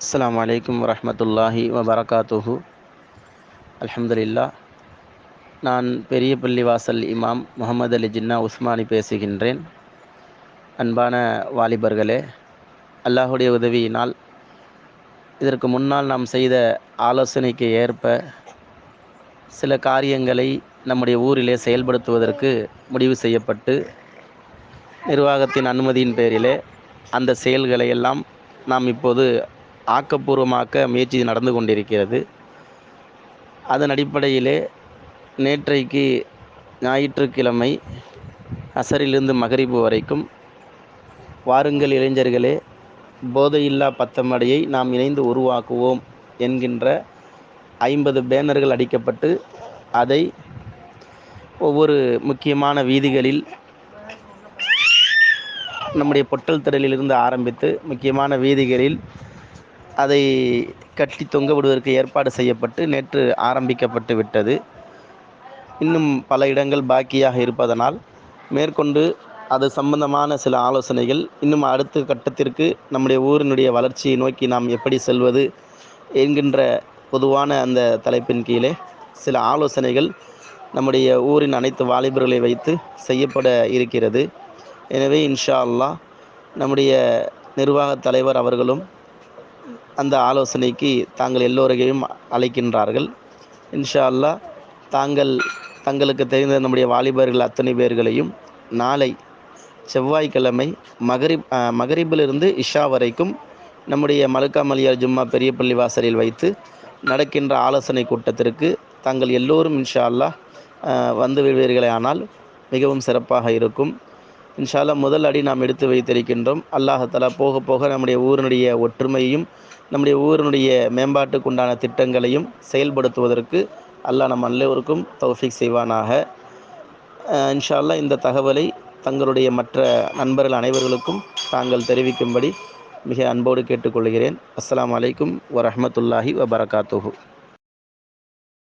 அஸ்லாம் அலைக்கும் வரமத்துல்லாஹி வபரகாத்துஹு அலமதுல்லா நான் பெரிய பள்ளிவாசல் இமாம் முகமது அலி ஜின்னா உஸ்மானி பேசுகின்றேன். அன்பான வாலிபர்களே அல்லாஹுடைய உதவியினால் இதற்கு முன்னால் நாம் செய்த ஆலோசனைக்கு ஏற்ப சில காரியங்களை நம்முடைய ஊரிலே செயல்படுத்துவதற்கு முடிவு செய்யப்பட்டு நிர்வாகத்தின் அனுமதியின் பேரிலே அந்த செயல்களை எல்லாம் நாம் இப்போது ஆக்கப்பூர்வமாக்க முயற்சி நடந்து கொண்டிருக்கிறது. அதன் அடிப்படையிலே நேற்றைக்கு ஞாயிற்றுக்கிழமை அசரிலிருந்து மகரிபு வரைக்கும் வாருங்கள் இளைஞர்களே போதையில்லா பத்தமடையை நாம் இணைந்து உருவாக்குவோம் என்கின்ற ஐம்பது பேனர்கள் அடிக்கப்பட்டு அதை ஒவ்வொரு முக்கியமான வீதிகளில் நம்முடைய பொட்டல் திடலிலிருந்து ஆரம்பித்து முக்கியமான வீதிகளில் அதை கட்டி தொங்க விடுவதற்கு ஏற்பாடு செய்யப்பட்டு நேற்று ஆரம்பிக்கப்பட்டு விட்டது. இன்னும் பல இடங்கள் பாக்கியாக இருப்பதனால் மேற்கொண்டு அது சம்பந்தமான சில ஆலோசனைகள் இன்னும் அடுத்த கட்டத்திற்கு நம்முடைய ஊரினுடைய வளர்ச்சியை நோக்கி நாம் எப்படி செல்வது என்கின்ற பொதுவான அந்த தலைப்பின் கீழே சில ஆலோசனைகள் நம்முடைய ஊரின் அனைத்து வாலிபர்களை வைத்து செய்யப்பட இருக்கிறது. எனவே இன்ஷா அல்லாஹ் நம்முடைய நிர்வாக தலைவர் அவர்களும் அந்த ஆலோசனைக்கு தாங்கள் எல்லோரையும் அழைக்கின்றார்கள். இன்ஷா அல்லாஹ் தாங்கள் தங்களுக்கு தெரிந்த நம்முடைய வாலிபர்கள் அத்தனை பேர்களையும் நாளை செவ்வாய்க்கிழமை மகரிப் மகரிபிலிருந்து இஷா வரைக்கும் நம்முடைய மலுக்காமலியார் ஜும்மா பெரிய பள்ளி வாசலில் வைத்து நடக்கின்ற ஆலோசனை கூட்டத்திற்கு தாங்கள் எல்லோரும் இன்ஷா அல்லாஹ் வந்து விடுவீர்களே ஆனால் மிகவும் சிறப்பாக இருக்கும். இன்ஷால்லா முதல் அடி நாம் எடுத்து வைத்திருக்கின்றோம். அல்லாஹலா போக போக நம்முடைய ஊரினுடைய ஒற்றுமையும் நம்முடைய ஊரினுடைய மேம்பாட்டுக்கு உண்டான திட்டங்களையும் செயல்படுத்துவதற்கு அல்லாஹ் நம் எல்லோருக்கும் தௌஃபிக் செய்வானாக. இன்ஷால்லா இந்த தகவலை தங்களுடைய மற்ற நண்பர்கள் அனைவர்களுக்கும் தாங்கள் தெரிவிக்கும்படி மிக அன்போடு கேட்டுக்கொள்கிறேன். அஸ்லாம் வலைக்கும் வரமத்துல்லாஹி வபரகாத்துஹூ.